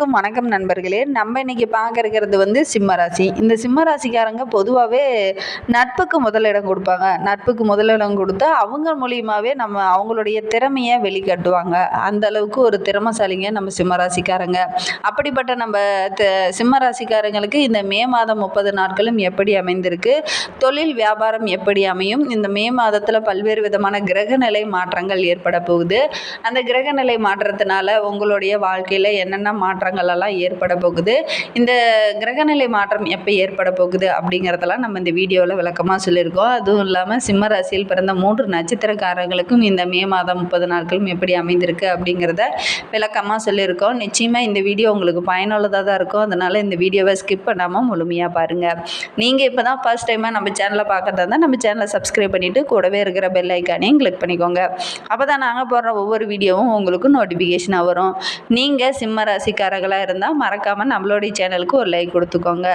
வணக்கம் வணக்கம் நண்பர்களே. நம்ம இன்னைக்கு பார்க்கறது இருக்கிறது வந்து சிம்மராசி இந்த சிம்மராசிக்காரங்க பொதுவாகவே நட்புக்கு முதலிடம் கொடுப்பாங்க. நட்புக்கு முதலிடம் கொடுத்து அவங்க மூலியமாகவே நம்ம அவங்களுடைய திறமையை வெளிக்காட்டுவாங்க. அந்த அளவுக்கு ஒரு திறமைசாலிங்க நம்ம சிம்மராசிக்காரங்க அப்படிப்பட்ட நம்ம த- இந்த மே மாதம் முப்பது நாட்களும் எப்படி அமைந்திருக்கு? தொழில் வியாபாரம் எப்படி அமையும்? இந்த மே மாதத்தில் பல்வேறு விதமான கிரகநிலை மாற்றங்கள் ஏற்பட போகுது. அந்த கிரகநிலை மாற்றத்தினால உங்களுடைய வாழ்க்கையில் என்னென்ன மாற்றங்கள் எல்லாம் ஏற்பட போகுது. இந்த கிரகநிலை மாற்றம் எப்போ ஏற்பட போகுது அப்படிங்கிறதெல்லாம் நம்ம இந்த வீடியோவில் விளக்கமாக சொல்லியிருக்கோம். அதுவும் இல்லாமல் சிம்ம ராசியில் பிறந்த மூன்று நட்சத்திரக்காரங்களுக்கும் இந்த மே மாதம் முப்பது நாட்களும் எப்படி அமைந்திருக்கு அப்படிங்கிறத விளக்கமாக சொல்லியிருக்கோம். நிச்சயமாக இந்த வீடியோ உங்களுக்கு பயனுள்ளதாக தான் இருக்கும். அதனால் இந்த வீடியோவை ஸ்கிப் பண்ணாமல் முழுமையாக பாருங்கள் நீங்கள் இப்போ தான் ஃபர்ஸ்ட் டைமாக நம்ம சேனலை பார்க்கறதா இருந்தால் நம்ம சேனலை சப்ஸ்கிரைப் பண்ணிவிட்டு கூடவே இருக்கிற பெல் ஐக்கானையும் கிளிக் பண்ணிக்கோங்க. அப்போ தான் நாங்கள் போடுற ஒவ்வொரு வீடியோவும் உங்களுக்கு நோட்டிஃபிகேஷனாக வரும். நீங்கள் சிம்ம ராசிக்காரர்களாக இருந்தால் மறக்காமல் நம்மளுடைய சேனலுக்கு ஒரு லைக் கொடுத்துக்கோங்க.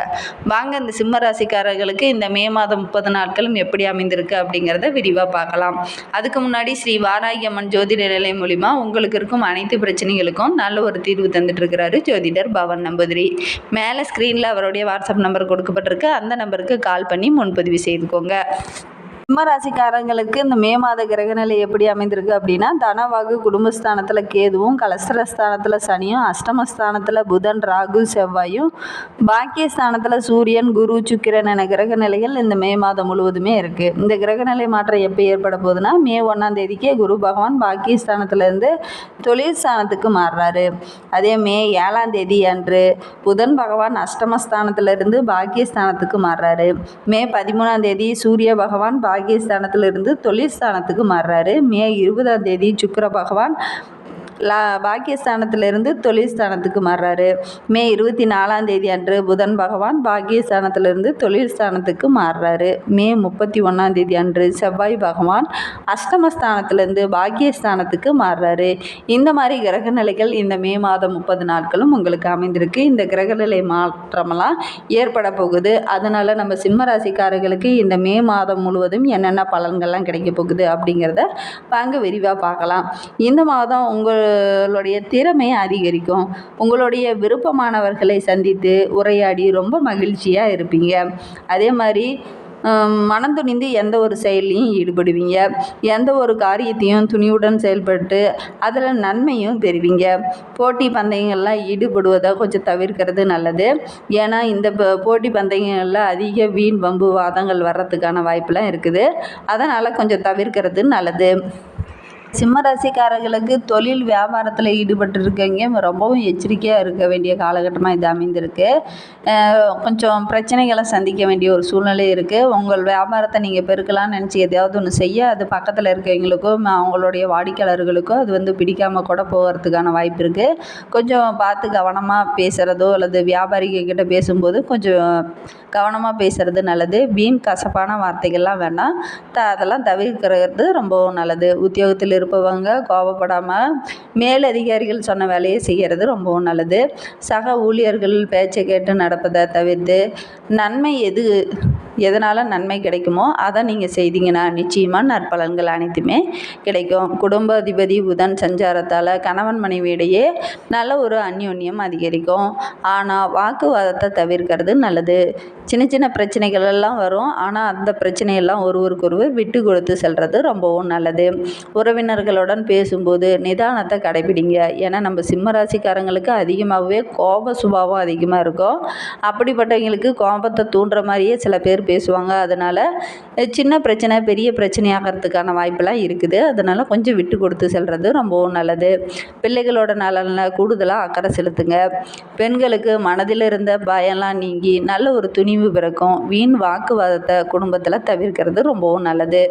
வாங்க இந்த சிம்ம ராசிக்காரர்களுக்கு இந்த மே மாதம் முப்பது நாட்களும் எப்படி அமைந்திருக்கு அப்படிங்கிறத விரிவாக பார்க்கலாம். அதுக்கு முன்னாடி ஸ்ரீ வாராகி அம்மன் ஜோதிட நிலையம் மூலிமா உங்களுக்கு இருக்கும் அனைத்து பிரச்சனைகளுக்கும் நல்ல ஒரு தீர்வு தந்துட்டு இருக்கிறாரு ஜோதிடர் பவன் நம்பூதிரி. மேலே ஸ்க்ரீனில் அவருடைய வாட்ஸ்அப் நம்பர் கொடுக்கப்பட்டிருக்கு. அந்த நம்பருக்கு கால் பண்ணி முன்பதிவு செய்துக்கோங்க. சிம்மராசிக்காரங்களுக்கு இந்த மே மாத கிரகநிலை எப்படி அமைந்திருக்கு அப்படின்னா தனவாகு குடும்பஸ்தானத்தில் கேதுவும் கலசரஸ்தானத்தில் சனியும் அஷ்டமஸ்தானத்தில் புதன் ராகு செவ்வாயும் பாக்கியஸ்தானத்தில் சூரியன் குரு சுக்கிரன் என கிரகநிலைகள் இந்த மே மாதம் முழுவதுமே இருக்குது இந்த கிரகநிலை மாற்றம் எப்போ ஏற்பட போகுதுன்னா மே ஒன்றாம் தேதிக்கே குரு பகவான் பாக்கியஸ்தானத்திலேருந்து தொழில் ஸ்தானத்துக்கு மாறுறாரு. அதே மே ஏழாம் தேதி அன்று புதன் பகவான் அஷ்டமஸ்தானத்திலிருந்து பாக்கியஸ்தானத்துக்கு மாறுறாரு. மே பதிமூணாம் தேதி சூரிய பகவான் பாகியஸ்தானத்திலிருந்து தொழில் ஸ்தானத்துக்கு மாறுறாரு. மே இருபதாம் தேதி சுக்கர பகவான் லா பாக்கியஸ்தானத்திலிருந்து தொழில் ஸ்தானத்துக்கு மாறுறாரு. மே இருபத்தி நாலாம் தேதி அன்று புதன் பகவான் பாக்கியஸ்தானத்திலிருந்து தொழில் ஸ்தானத்துக்கு மாறுறாரு. மே முப்பத்தி ஒன்றாம் தேதி அன்று செவ்வாய் பகவான் அஷ்டமஸ்தானத்திலிருந்து பாக்கியஸ்தானத்துக்கு மாறுறாரு. இந்த மாதிரி கிரகநிலைகள் இந்த மே மாதம் முப்பது நாட்களும் உங்களுக்கு அமைந்திருக்கு. இந்த கிரகநிலை மாற்றமெல்லாம் ஏற்பட போகுது. அதனால் நம்ம சிம்ம ராசிக்காரர்களுக்கு இந்த மே மாதம் முழுவதும் என்னென்ன பலன்கள்லாம் கிடைக்க போகுது அப்படிங்கிறத வாங்க விரிவாக பார்க்கலாம். இந்த மாதம் உங்கள் உங்களுடைய திறமை அதிகரிக்கும். உங்களுடைய விருப்பமானவர்களை சந்தித்து உரையாடி ரொம்ப மகிழ்ச்சியாக இருப்பீங்க. அதே மாதிரி மனம் துணிந்து எந்த ஒரு செயல்லையும் ஈடுபடுவீங்க. எந்த ஒரு காரியத்தையும் துணிவுடன் செயல்பட்டு அதில் நன்மையும் பெறுவீங்க. போட்டி பந்தயங்கள்லாம் ஈடுபடுவதை கொஞ்சம் தவிர்க்கிறது நல்லது. ஏன்னா இந்த போட்டி பந்தயங்களில் அதிக வீண் வம்பு வாதங்கள் வர்றதுக்கான வாய்ப்பெலாம் இருக்குது. அதனால் கொஞ்சம் தவிர்க்கிறது நல்லது. சிம்ம ராசிக்காரர்களுக்கு தொழில் வியாபாரத்தில் ஈடுபட்டிருக்கவங்க ரொம்பவும் எச்சரிக்கையாக இருக்க வேண்டிய காலகட்டமாக இது அமைந்திருக்கு. கொஞ்சம் பிரச்சனைகளை சந்திக்க வேண்டிய ஒரு சூழ்நிலை இருக்குது உங்கள் வியாபாரத்தை நீங்கள் பெருக்கலாம்னு நினச்சி எதையாவது ஒன்று செய்ய அது பக்கத்தில் இருக்கவங்களுக்கும் அவங்களுடைய வாடிக்கையாளர்களுக்கும் அது வந்து பிடிக்காமல் கூட போகிறதுக்கான வாய்ப்பு இருக்குது கொஞ்சம் பார்த்து கவனமாக பேசுகிறதோ அல்லது வியாபாரிகிட்ட பேசும்போது கொஞ்சம் கவனமாக பேசுகிறது நல்லது. வீண் கசப்பான வார்த்தைகள்லாம் வேண்டாம் த அதெல்லாம் தவிர்க்கிறது ரொம்பவும் நல்லது. உத்தியோகத்தில் இருப்பவங்க கோபப்படாமல் மேலதிகாரிகள் சொன்ன வேலையை செய்கிறது ரொம்பவும் நல்லது. சக ஊழியர்கள் பேச்சை கேட்டு நடப்பதை தவிர்த்து நன்மை எது எதனால் நன்மை கிடைக்குமோ அதை நீங்கள் செய்தீங்கன்னா நிச்சயமாக நற்பலன்கள் அனைத்துமே கிடைக்கும். குடும்ப அதிபதி புதன் சஞ்சாரத்தால் கணவன் மனைவியிடையே நல்ல ஒரு அந்யோன்யம் அதிகரிக்கும். ஆனால் வாக்குவாதத்தை தவிர்க்கிறது நல்லது. சின்ன சின்ன பிரச்சனைகள் எல்லாம் வரும். ஆனால் அந்த பிரச்சனையெல்லாம் ஒருவருக்கொருவர் விட்டு கொடுத்து செல்வது ரொம்பவும் நல்லது. உறவினர்களுடன் பேசும்போது நிதானத்தை கடைபிடிங்க. ஏன்னா நம்ம சிம்ம ராசிக்காரங்களுக்கு அதிகமாகவே கோப சுபாவம் அதிகமாக இருக்கும். அப்படிப்பட்டவங்களுக்கு கோபத்தை தூண்டுற மாதிரியே சில பேர் பேசுவாங்க. அதனால் சின்ன பிரச்சனை பெரிய பிரச்சனையாகிறதுக்கான வாய்ப்பெல்லாம் இருக்குது. அதனால் கொஞ்சம் விட்டு கொடுத்து செல்வது ரொம்பவும் நல்லது. பிள்ளைகளோட நலனில் கூடுதலாக அக்கறை செலுத்துங்க. பெண்களுக்கு மனதில் இருந்த பயம்லாம் நீங்கி நல்ல ஒரு துணிவு பிறக்கும். வீண் வாக்குவாதத்தை குடும்பத்தில் தவிர்க்கிறது ரொம்பவும் நல்லது.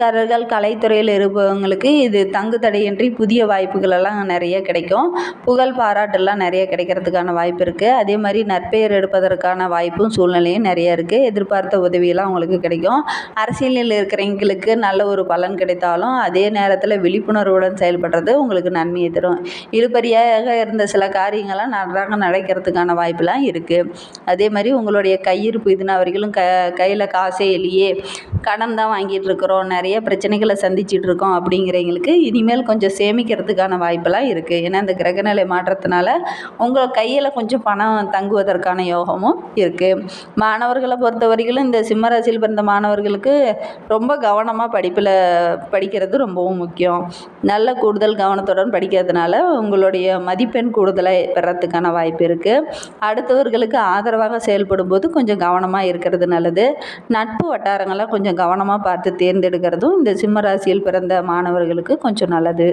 காரர்கள் கலைத்துறையில் இருப்பவங்களுக்கு இது தங்கு தடையின்றி புதிய வாய்ப்புகளெல்லாம் நிறைய கிடைக்கும். புகழ் பாராட்டெல்லாம் நிறைய கிடைக்கிறதுக்கான வாய்ப்பு இருக்குது அதே மாதிரி நற்பெயர் எடுப்பதற்கான வாய்ப்பும் சூழ்நிலையும் நிறைய இருக்குது எதிர்பார்த்த உதவியெல்லாம் உங்களுக்கு கிடைக்கும். அரசியலில் இருக்கிறவங்களுக்கு நல்ல ஒரு பலன் கிடைத்தாலும் அதே நேரத்தில் விழிப்புணர்வுடன் செயல்படுறது உங்களுக்கு நன்மையை தரும். இழுபறியாக இருந்த சில காரியங்கள்லாம் நன்றாக நடக்கிறதுக்கான வாய்ப்பெல்லாம் இருக்குது அதே மாதிரி உங்களுடைய கையிருப்பு இதுனா வரைக்கும் க கையில் காசே இல்லையே. கடன் தான் வாங்கிட்டு இருக்கிறோம் நிறைய நிறைய பிரச்சனைகளை சந்திச்சுட்டு இருக்கோம் அப்படிங்கிறவங்களுக்கு இனிமேல் கொஞ்சம் சேமிக்கிறதுக்கான வாய்ப்பெல்லாம் இருக்குது ஏன்னா இந்த கிரகநிலை மாற்றத்தினால உங்கள் கையில் கொஞ்சம் பணம் தங்குவதற்கான யோகமும் இருக்குது மாணவர்களை பொறுத்தவரையிலும் இந்த சிம்மராசியில் பிறந்த மாணவர்களுக்கு ரொம்ப கவனமாக படிப்பில் படிக்கிறது ரொம்பவும் முக்கியம். நல்ல கூடுதல் கவனத்துடன் படிக்கிறதுனால உங்களுடைய மதிப்பெண் கூடுதலாக பெறத்துக்கான வாய்ப்பு இருக்குது அடுத்தவர்களுக்கு ஆதரவாக செயல்படும் போது கொஞ்சம் கவனமாக இருக்கிறது நல்லது. நட்பு வட்டாரங்களை கொஞ்சம் கவனமாக பார்த்து தேர்ந்தெடுக்கிறது பண்ணுறதும் இந்த சிம்ம ராசியில் பிறந்த மாணவர்களுக்கு கொஞ்சம் நல்லது.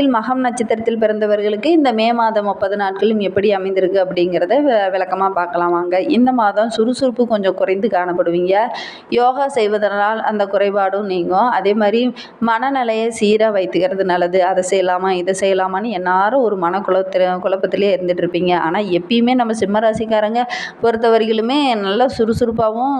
இதில் மகம் நட்சத்திரத்தில் பிறந்தவர்களுக்கு இந்த மே மாதம் முப்பது நாட்களும் எப்படி அமைந்திருக்கு அப்படிங்கிறத விளக்கமாக பார்க்கலாம் வாங்க. இந்த மாதம் சுறுசுறுப்பு கொஞ்சம் குறைந்து காணப்படுவீங்க. யோகா செய்வதனால் அந்த குறைபாடும் நீங்கும். அதே மாதிரி மனநிலையை சீராக வைத்துக்கிறது நல்லது. அதை செய்யலாமா இதை செய்யலாமான்னு எல்லாரும் ஒரு மன குழப்பத்தில் குழப்பத்திலே இருந்துட்டு இருப்பீங்க. ஆனால் எப்பயுமே நம்ம சிம்ம ராசிக்காரங்க நல்லா சுறுசுறுப்பாகவும்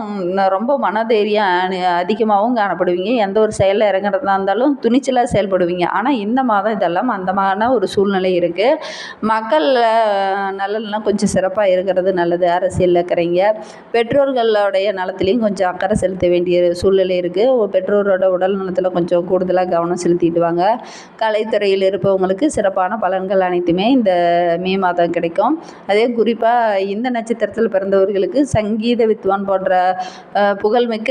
ரொம்ப மனதைரியம் அதிகமாகவும் காணப்படுவீங்க. எந்த ஒரு செயலில் இறங்குறதா இருந்தாலும் துணிச்சலாக செயல்படுவீங்க. ஆனால் இந்த மாதம் இதெல்லாம் அந்தமான ஒரு சூழ்நிலை இருக்குது மக்கள் நலன்லாம் கொஞ்சம் சிறப்பாக இருக்கிறது நல்லது. அரசியலில் இருக்கிறீங்க. பெற்றோர்களுடைய நலத்துலேயும் கொஞ்சம் அக்கறை செலுத்த வேண்டிய சூழ்நிலை இருக்குது பெற்றோரோட உடல் நலத்தில் கொஞ்சம் கூடுதலாக கவனம் செலுத்திட்டு வாங்க. கலைத்துறையில் இருப்பவங்களுக்கு சிறப்பான பலன்கள் அனைத்துமே இந்த மே மாதம் கிடைக்கும். அதே குறிப்பாக இந்த நட்சத்திரத்தில் பிறந்தவர்களுக்கு சங்கீத வித்வான் போன்ற புகழ்மிக்க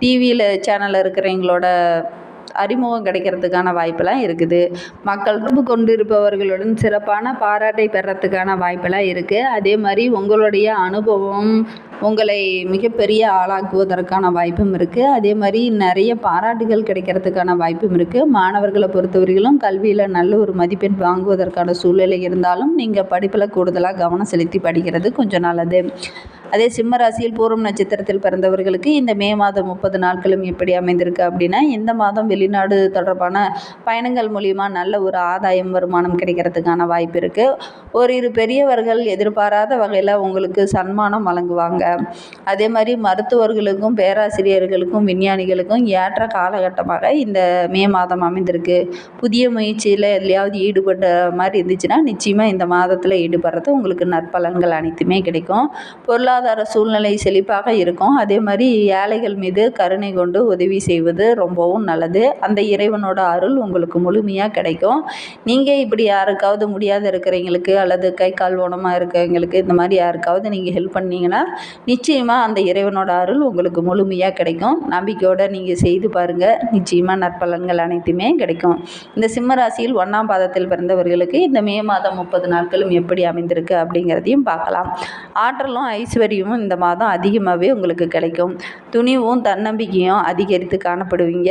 டிவியில் சேனலில் இருக்கிறவங்களோட அறிமுகம் கிடைக்கிறதுக்கான வாய்ப்பெல்லாம் இருக்குது. மக்கள் தொடர்பு கொண்டிருப்பவர்களுடன் சிறப்பான பாராட்டை பெறத்துக்கான வாய்ப்பெல்லாம் இருக்குது அதே மாதிரி உங்களுடைய அனுபவம் உங்களை மிகப்பெரிய ஆளாக்குவதற்கான வாய்ப்பும் இருக்குது அதே மாதிரி நிறைய பாராட்டுகள் கிடைக்கிறதுக்கான வாய்ப்பும் இருக்குது மாணவர்களை பொறுத்தவரையிலும் கல்வியில் நல்ல ஒரு மதிப்பெண் வாங்குவதற்கான சூழ்நிலை இருந்தாலும் நீங்கள் படிப்பில் கூடுதலாக கவனம் செலுத்தி படிக்கிறது கொஞ்சம் நல்லது. அதே சிம்ம ராசியில் பூர்வம் நட்சத்திரத்தில் பிறந்தவர்களுக்கு இந்த மே மாதம் முப்பது நாட்களும் எப்படி அமைந்திருக்கு அப்படின்னா இந்த மாதம் வெளிநாடு தொடர்பான பயணங்கள் மூலிமா நல்ல ஒரு ஆதாயம் வருமானம் கிடைக்கிறதுக்கான வாய்ப்பு இருக்குது ஓரிரு பெரியவர்கள் எதிர்பாராத வகையில் உங்களுக்கு சன்மானம் வழங்குவாங்க. அதே மாதிரி மருத்துவர்களுக்கும் பேராசிரியர்களுக்கும் விஞ்ஞானிகளுக்கும் ஏற்ற காலகட்டமாக இந்த மே மாதம் அமைந்திருக்கு. புதிய முயற்சியில் எதுலையாவது ஈடுபட்ட மாதிரி இருந்துச்சுன்னா நிச்சயமாக இந்த மாதத்தில் ஈடுபடுறது உங்களுக்கு நற்பலன்கள் அனைத்துமே கிடைக்கும். பொருளாதார சூழ்நிலை செழிப்பாக இருக்கும். அதே மாதிரி ஏழைகள் மீது கருணை கொண்டு உதவி செய்வது ரொம்பவும் நல்லது. அந்த இறைவனோட அருள் உங்களுக்கு முழுமையாக கிடைக்கும். நீங்கள் இப்படி யாருக்காவது முடியாத இருக்கிறவங்களுக்கு அல்லது கை கால் ஊனமாக இருக்கிறவங்களுக்கு இந்த மாதிரி யாருக்காவது நீங்கள் ஹெல்ப் பண்ணீங்கன்னா நிச்சயமாக அந்த இறைவனோட அருள் உங்களுக்கு முழுமையாக கிடைக்கும். நம்பிக்கையோடு நீங்கள் செய்து பாருங்கள் நிச்சயமாக நற்பலன்கள் அனைத்துமே கிடைக்கும். இந்த சிம்ம ராசியில் ஒன்றாம் பாதத்தில் பிறந்தவர்களுக்கு இந்த மே மாதம் முப்பது நாட்களும் எப்படி அமைந்திருக்கு அப்படிங்கிறதையும் பார்க்கலாம். ஆற்றலும் ஐஸ்வர்யமும் இந்த மாதம் அதிகமாகவே உங்களுக்கு கிடைக்கும். துணிவும் தன்னம்பிக்கையும் அதிகரித்து காணப்படுவீங்க.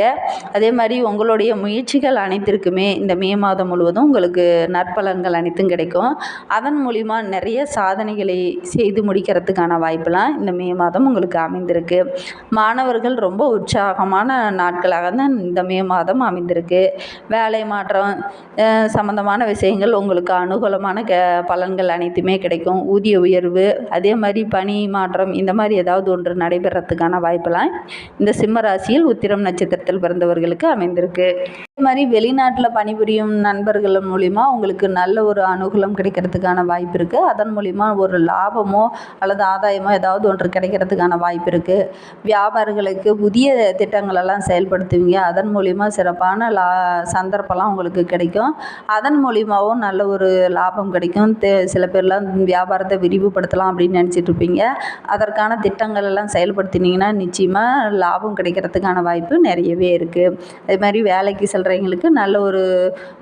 அதே மாதிரி உங்களுடைய முயற்சிகள் அனைத்திற்குமே இந்த மே மாதம் முழுவதும் உங்களுக்கு நற்பலன்கள் அனைத்தும் கிடைக்கும். அதன் மூலிமா நிறைய சாதனைகளை செய்து முடிக்கிறதுக்கான வாய்ப்பெல்லாம் இந்த மே மாதம் உங்களுக்கு அமைந்திருக்கு. மாணவர்கள் ரொம்ப உற்சாகமான நாட்களாக தான் இந்த மே மாதம் அமைந்திருக்கு. வேலை மாற்றம் சம்மந்தமான விஷயங்கள் உங்களுக்கு அனுகூலமான க பலன்கள் அனைத்துமே கிடைக்கும். ஊதிய உயர்வு அதே மாதிரி பணி மாற்றம் இந்த மாதிரி ஏதாவது ஒன்று நடைபெறத்துக்கான வாய்ப்பெல்லாம் இந்த சிம்ம ராசியில் உத்திரம் நட்சத்திரத்தில் பிறந்தவர்களுக்கு அமைந்திருக்கு. அதே மாதிரி வெளிநாட்டில் பணிபுரியும் நண்பர்கள் மூலிமா உங்களுக்கு நல்ல ஒரு அனுகூலம் கிடைக்கிறதுக்கான வாய்ப்பு இருக்குது அதன் மூலிமா ஒரு லாபமோ அல்லது ஆதாயமோ ஏதாவது ஒன்று கிடைக்கிறதுக்கான வாய்ப்பு இருக்குது வியாபாரிகளுக்கு புதிய திட்டங்களெல்லாம் செயல்படுத்துவீங்க. அதன் மூலிமா சிறப்பான லா சந்தர்ப்பம்லாம் உங்களுக்கு கிடைக்கும். அதன் மூலிமாவும் நல்ல ஒரு லாபம் கிடைக்கும். தே சில பேர்லாம் வியாபாரத்தை விரிவுபடுத்தலாம் அப்படின்னு நினச்சிட்டு இருப்பீங்க. அதற்கான திட்டங்கள் எல்லாம் செயல்படுத்தினீங்கன்னா நிச்சயமாக லாபம் கிடைக்கிறதுக்கான வாய்ப்பு நிறையவே இருக்குது அதே மாதிரி வேலைக்கு செல்கிறவங்களுக்கு நல்ல ஒரு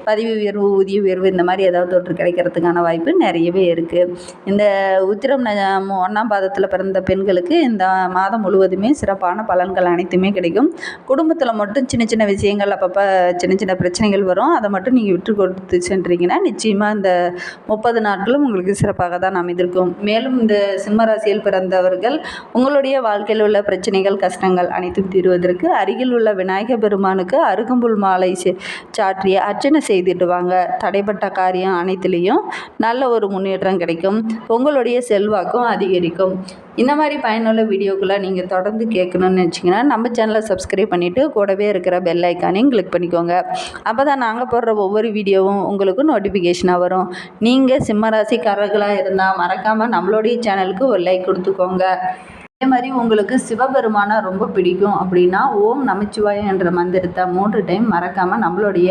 பதவி உயர்வு ஊதிய உயர்வு இந்த மாதிரி ஏதாவது ஒன்று கிடைக்கிறதுக்கான வாய்ப்பு நிறையவே இருக்குது இந்த உத்திரம் ஒன்றாம் பாதத்தில் பிறந்த பெண்களுக்கு இந்த மாதம் முழுவதுமே சிறப்பான பலன்கள் அனைத்துமே கிடைக்கும். குடும்பத்தில் மட்டும் சின்ன சின்ன விஷயங்கள் அப்பப்போ சின்ன சின்ன பிரச்சனைகள் வரும். அதை மட்டும் நீங்கள் விட்டு கொடுத்து சென்றீங்கன்னா நிச்சயமாக இந்த முப்பது நாட்களும் உங்களுக்கு சிறப்பாக தான் அமைந்திருக்கும். மேலும் இந்த சிம்மராசியில் பிறந்தவர்கள் உங்களுடைய வாழ்க்கையில் உள்ள பிரச்சனைகள் கஷ்டங்கள் அனைத்தும் தீர்வதற்கு அருகில் உள்ள விநாயக பெருமானுக்கு அருகம்புல் மாலை சாற்றி அர்ச்சனை செய்திடுவாங்க தடைப்பட்ட காரியம் அனைத்துலேயும் நல்ல ஒரு முன்னேற்றம் கிடைக்கும். உங்களுடைய செல்வாக்கும் அதிகரிக்கும். இந்த மாதிரி பயனுள்ள வீடியோக்களை நீங்கள் தொடர்ந்து கேட்கணும்னு நினச்சிங்கன்னா நம்ம சேனலை சப்ஸ்கிரைப் பண்ணிவிட்டு கூடவே இருக்கிற பெல் ஐக்கானையும் கிளிக் பண்ணிக்கோங்க. அப்போ தான் நாங்கள் போடுற ஒவ்வொரு வீடியோவும் உங்களுக்கு நோட்டிஃபிகேஷனாக வரும். நீங்கள் சிம்மராசிக்காரர்களாக இருந்தால் மறக்காமல் நம்மளுடைய சேனலுக்கு ஒரு லைக் கொடுத்துக்கோங்க. அதே மாதிரி உங்களுக்கு சிவபெருமானை ரொம்ப பிடிக்கும் அப்படின்னா ஓம் நமச்சிவாயம் என்ற மந்திரத்தை மூன்று டைம் மறக்காமல் நம்மளுடைய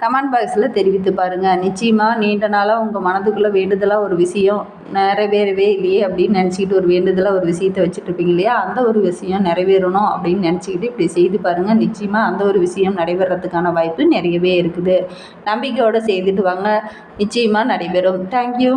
கமெண்ட் பாக்ஸில் தெரிவித்து பாருங்கள் நிச்சயமாக நீண்ட நாளாக உங்கள் மனதுக்குள்ளே வேண்டுதலாக ஒரு விஷயம் நிறைவேறவே இல்லையே அப்படின்னு நினச்சிக்கிட்டு ஒரு வேண்டுதலாக ஒரு விஷயத்தை வச்சுட்டு இருப்பீங்க இல்லையா? அந்த ஒரு விஷயம் நிறைவேறணும் அப்படின்னு நினச்சிக்கிட்டு இப்படி செய்து பாருங்கள் நிச்சயமாக அந்த ஒரு விஷயம் நடைபெறத்துக்கான வாய்ப்பு நிறையவே இருக்குது. நம்பிக்கையோடு செய்துட்டு வாங்க. நிச்சயமாக நடைபெறும். தேங்க்யூ